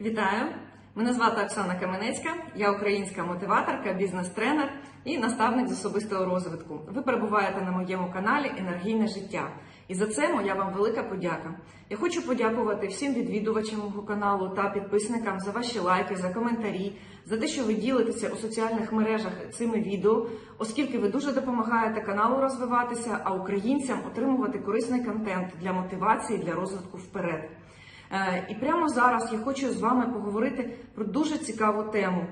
Вітаю! Мене звати Оксана Каменецька, я українська мотиваторка, бізнес-тренер і наставник з особистого розвитку. Ви перебуваєте на моєму каналі Енергійне життя. І за це моя вам велика подяка. Я хочу подякувати всім відвідувачам мого каналу та підписникам за ваші лайки, за коментарі, за те, що ви ділитеся у соціальних мережах цими відео, оскільки ви дуже допомагаєте каналу розвиватися, а українцям отримувати корисний контент для мотивації, для розвитку вперед. Е, І прямо зараз я хочу з вами поговорити про дуже цікаву тему,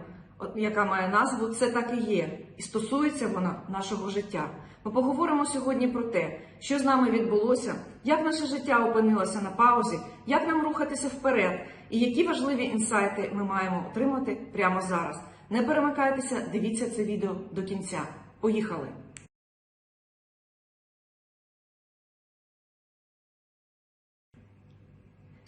яка має назву Це так і є, і стосується вона нашого життя. Ми поговоримо сьогодні про те, що з нами відбулося, як наше життя опинилося на паузі, як нам рухатися вперед, і які важливі інсайти ми маємо отримати прямо зараз. Не перемикайтеся, дивіться це відео до кінця. Поїхали!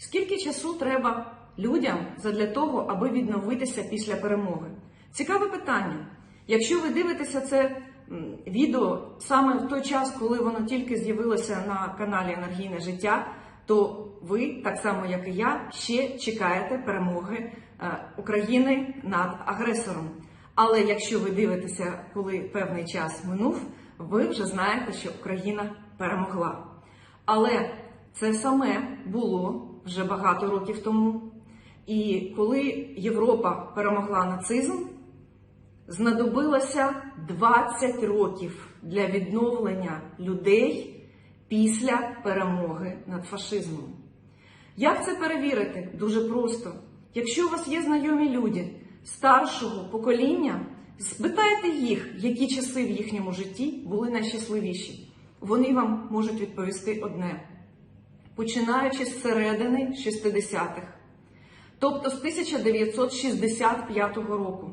Скільки часу треба людям задля того, аби відновитися після перемоги? Цікаве питання. Якщо ви дивитеся це відео саме в той час, коли воно тільки з'явилося на каналі Енергійне життя, то ви, так само як і я, ще чекаєте перемоги е, України над агресором. Але якщо ви дивитеся, коли певний час минув, ви вже знаєте, що Україна перемогла. Але це саме було вже багато років тому. І коли Європа перемогла нацизм, знадобилося 20 років для відновлення людей після перемоги над фашизмом. Як це перевірити? Дуже просто. Якщо у вас є знайомі люди старшого покоління, спитайте їх, які часи в їхньому житті були найщасливіші. Вони вам можуть відповісти одне починаючи з середини 60-х, тобто з 1965 року.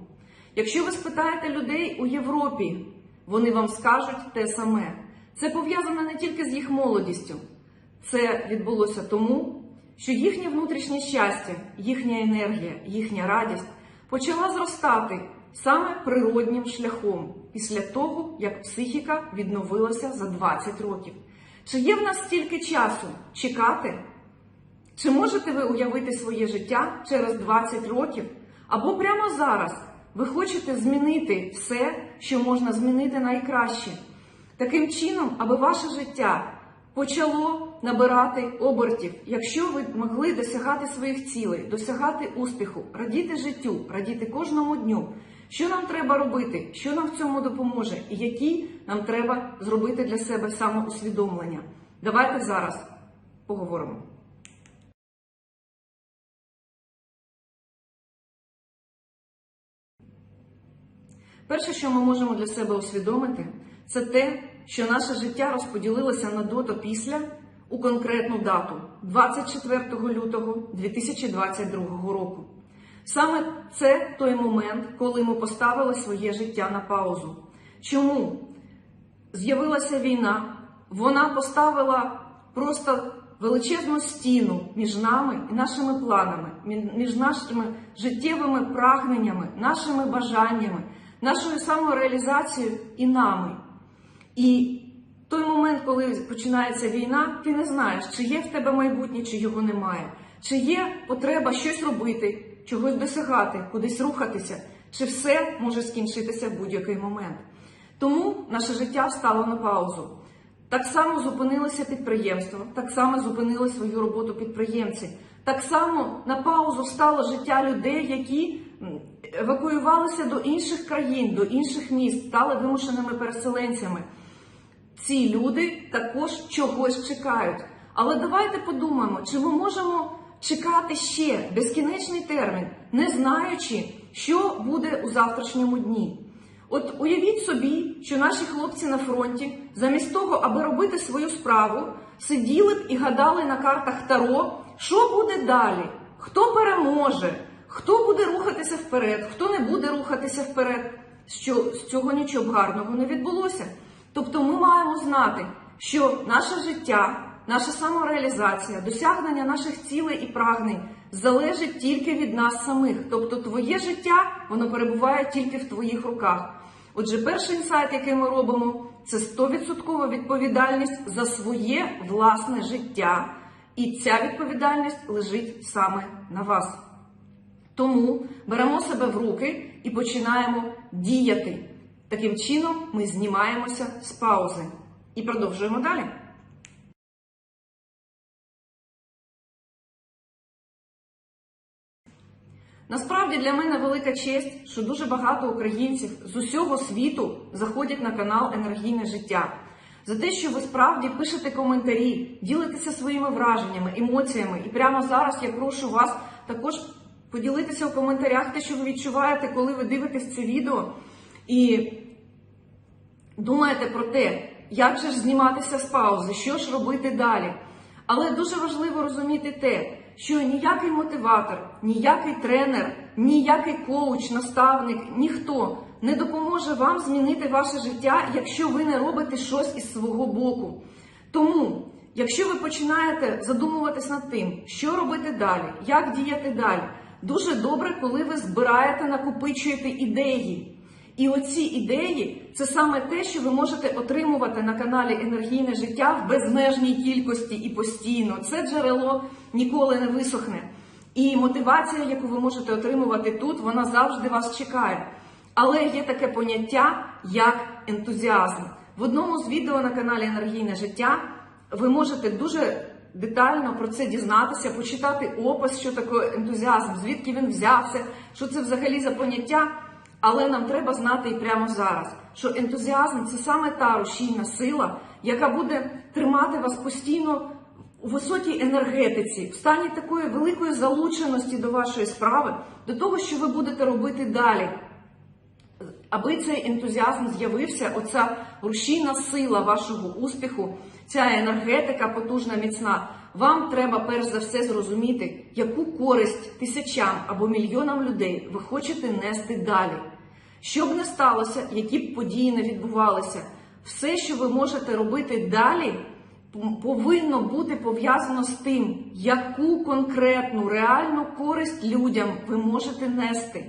Якщо ви спитаєте людей у Європі, вони вам скажуть те саме. Це пов'язано не тільки з їх молодістю, це відбулося тому, що їхнє внутрішнє щастя, їхня енергія, їхня радість почала зростати саме природнім шляхом після того, як психіка відновилася за 20 років. Чи є в нас стільки часу чекати? Чи можете ви уявити своє життя через 20 років? Або прямо зараз ви хочете змінити все, що можна змінити найкраще? Таким чином, аби ваше життя почало набирати обертів, якщо ви могли досягати своїх цілей, досягати успіху, радіти життю, радіти кожному дню. Що нам треба робити, що нам в цьому допоможе, і які нам треба зробити для себе самоусвідомлення? Давайте зараз поговоримо. Перше, що ми можемо для себе усвідомити, це те, що наше життя розподілилося на до та після у конкретну дату 24 лютого 2022 року. Саме це той момент, коли ми поставили своє життя на паузу. Чому? З'явилася війна, вона поставила просто величезну стіну між нами і нашими планами, між нашими життєвими прагненнями, нашими бажаннями, нашою самореалізацією і нами. І той момент, коли починається війна, ти не знаєш, чи є в тебе майбутнє, чи його немає, чи є потреба щось робити чогось досягати, кудись рухатися, чи все може скінчитися в будь-який момент. Тому наше життя стало на паузу. Так само зупинилися підприємства, так само зупинили свою роботу підприємці. Так само на паузу стало життя людей, які евакуювалися до інших країн, до інших міст, стали вимушеними переселенцями. Ці люди також чогось чекають. Але давайте подумаємо, чи ми можемо чекати ще безкінечний термін, не знаючи, що буде у завтрашньому дні. От уявіть собі, що наші хлопці на фронті, замість того, аби робити свою справу, сиділи б і гадали на картах Таро, що буде далі, хто переможе, хто буде рухатися вперед, хто не буде рухатися вперед. Що з цього нічого гарного не відбулося. Тобто ми маємо знати, що наше життя наша самореалізація, досягнення наших цілей і прагнень залежить тільки від нас самих. Тобто, твоє життя воно перебуває тільки в твоїх руках. Отже, перший інсайт, який ми робимо, це 100% відповідальність за своє власне життя. І ця відповідальність лежить саме на вас. Тому беремо себе в руки і починаємо діяти. Таким чином ми знімаємося з паузи і продовжуємо далі. Насправді для мене велика честь, що дуже багато українців з усього світу заходять на канал Енергійне життя. За те, що ви справді пишете коментарі, ділитеся своїми враженнями, емоціями. І прямо зараз я прошу вас також поділитися в коментарях те, що ви відчуваєте, коли ви дивитесь це відео. І думаєте про те, як же ж зніматися з паузи, що ж робити далі. Але дуже важливо розуміти те, що ніякий мотиватор, ніякий тренер, ніякий коуч, наставник, ніхто не допоможе вам змінити ваше життя, якщо ви не робите щось із свого боку. Тому, якщо ви починаєте задумуватись над тим, що робити далі, як діяти далі, дуже добре, коли ви збираєте, накопичуєте ідеї. І оці ідеї це саме те, що ви можете отримувати на каналі Енергійне життя в безмежній кількості і постійно. Це джерело ніколи не висохне. І мотивація, яку ви можете отримувати тут, вона завжди вас чекає. Але є таке поняття, як ентузіазм. В одному з відео на каналі Енергійне життя ви можете дуже детально про це дізнатися, почитати опис, що таке ентузіазм, звідки він взявся, що це взагалі за поняття. Але нам треба знати і прямо зараз, що ентузіазм це саме та рушійна сила, яка буде тримати вас постійно у високій енергетиці, в стані такої великої залученості до вашої справи, до того, що ви будете робити далі. Аби цей ентузіазм з'явився, оця рушійна сила вашого успіху, ця енергетика потужна, міцна, вам треба перш за все зрозуміти, яку користь тисячам або мільйонам людей ви хочете нести далі. Що б не сталося, які б події не відбувалися, все, що ви можете робити далі, повинно бути пов'язано з тим, яку конкретну реальну користь людям ви можете нести.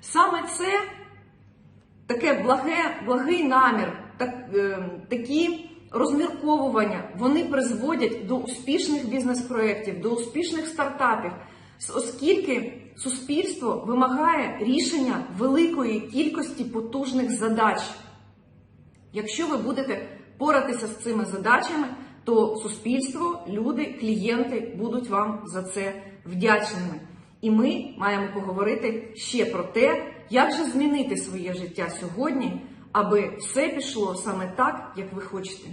Саме це таке благе, благий намір, так, е, такі розмірковування, вони призводять до успішних бізнес-проєктів, до успішних стартапів, оскільки суспільство вимагає рішення великої кількості потужних задач. Якщо ви будете поратися з цими задачами, то суспільство, люди, клієнти будуть вам за це вдячними. І ми маємо поговорити ще про те, як же змінити своє життя сьогодні, аби все пішло саме так, як ви хочете.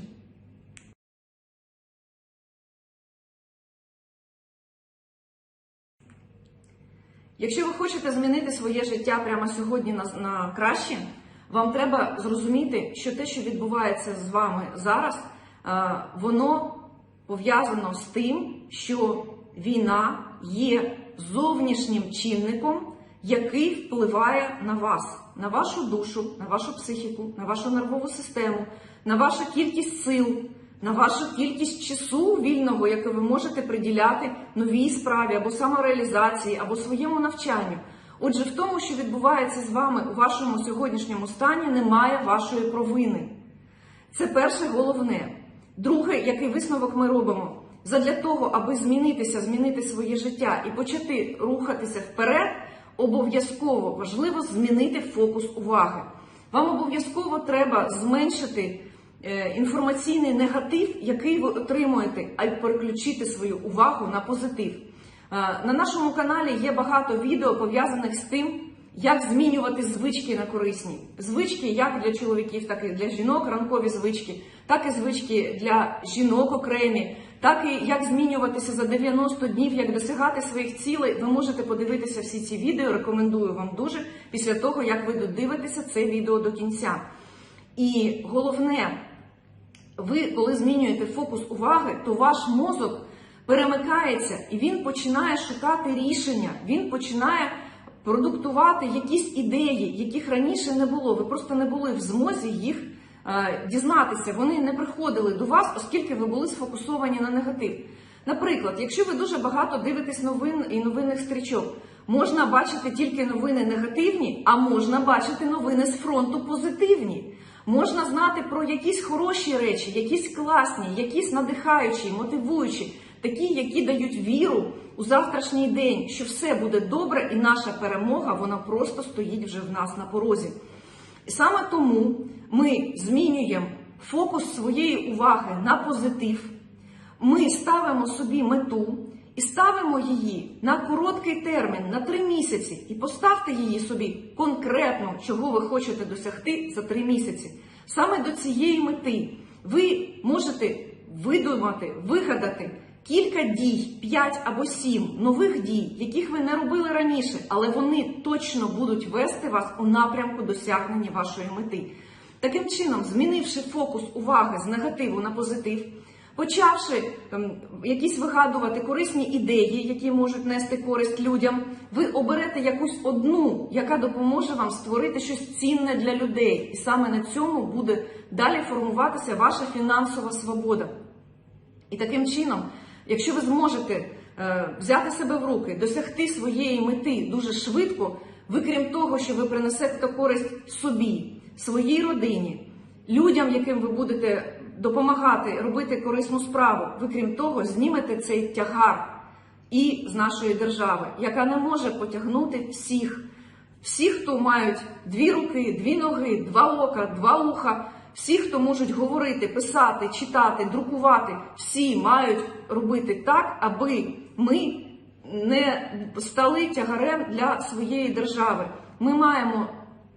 Якщо ви хочете змінити своє життя прямо сьогодні на, на краще, вам треба зрозуміти, що те, що відбувається з вами зараз, е, воно пов'язано з тим, що війна є зовнішнім чинником, який впливає на вас, на вашу душу, на вашу психіку, на вашу нервову систему, на вашу кількість сил, на вашу кількість часу вільного, яке ви можете приділяти новій справі або самореалізації, або своєму навчанню. Отже, в тому, що відбувається з вами у вашому сьогоднішньому стані, немає вашої провини. Це перше головне. Друге, який висновок ми робимо? Задля того, аби змінитися, змінити своє життя і почати рухатися вперед, обов'язково важливо змінити фокус уваги. Вам обов'язково треба зменшити інформаційний негатив, який ви отримуєте, а й переключити свою увагу на позитив. Е, на нашому каналі є багато відео пов'язаних з тим, як змінювати звички на корисні. Звички як для чоловіків, так і для жінок, ранкові звички, так і звички для жінок окремі, так і як змінюватися за 90 днів, як досягати своїх цілей. Ви можете подивитися всі ці відео. Рекомендую вам дуже після того, як ви додивитеся це відео до кінця. І головне, ви, коли змінюєте фокус уваги, то ваш мозок перемикається і він починає шукати рішення, він починає продуктувати якісь ідеї, яких раніше не було. Ви просто не були в змозі їх е, дізнатися. Вони не приходили до вас, оскільки ви були сфокусовані на негатив. Наприклад, якщо ви дуже багато дивитесь новин і новинних стрічок, можна бачити тільки новини негативні, а можна бачити новини з фронту позитивні. Можна знати про якісь хороші речі, якісь класні, якісь надихаючі, мотивуючі. такі, які дають віру у завтрашній день, що все буде добре, і наша перемога вона просто стоїть вже в нас на порозі. І саме тому ми змінюємо фокус своєї уваги на позитив. Ми ставимо собі мету і ставимо її на короткий термін, на три місяці, і поставте її собі конкретно, чого ви хочете досягти за три місяці. Саме до цієї мети ви можете видумати, вигадати кілька дій, 5 або 7 нових дій, яких ви не робили раніше, але вони точно будуть вести вас у напрямку досягнення вашої мети. Таким чином, змінивши фокус уваги з негативу на позитив, почавши ем, якісь вигадувати корисні ідеї, які можуть нести користь людям, ви оберете якусь одну, яка допоможе вам створити щось цінне для людей. І саме на цьому буде далі формуватися ваша фінансова свобода. І таким чином, якщо ви зможете е, взяти себе в руки, досягти своєї мети дуже швидко, ви крім того, що ви принесете користь собі, своїй родині, людям, яким ви будете допомагати робити корисну справу, ви крім того, знімете цей тягар і з нашої держави, яка не може потягнути всіх. Всі, хто мають дві руки, дві ноги, два ока, два уха, всі, хто можуть говорити, писати, читати, друкувати, всі мають робити так, аби ми не стали тягарем для своєї держави. Ми маємо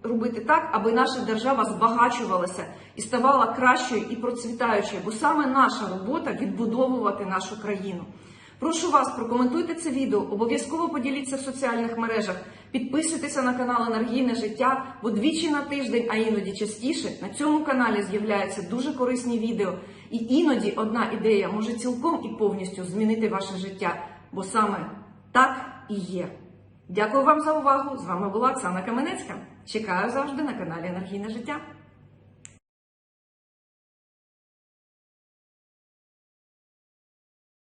робити так, аби наша держава збагачувалася і ставала кращою і процвітаючою, бо саме наша робота відбудовувати нашу країну. Прошу вас, прокоментуйте це відео, обов'язково поділіться в соціальних мережах, підписуйтеся на канал Енергійне життя, бо двічі на тиждень, а іноді частіше, на цьому каналі з'являються дуже корисні відео. І іноді одна ідея може цілком і повністю змінити ваше життя, бо саме так і є. Дякую вам за увагу! З вами була Оксана Каменецька. Чекаю завжди на каналі Енергійне життя.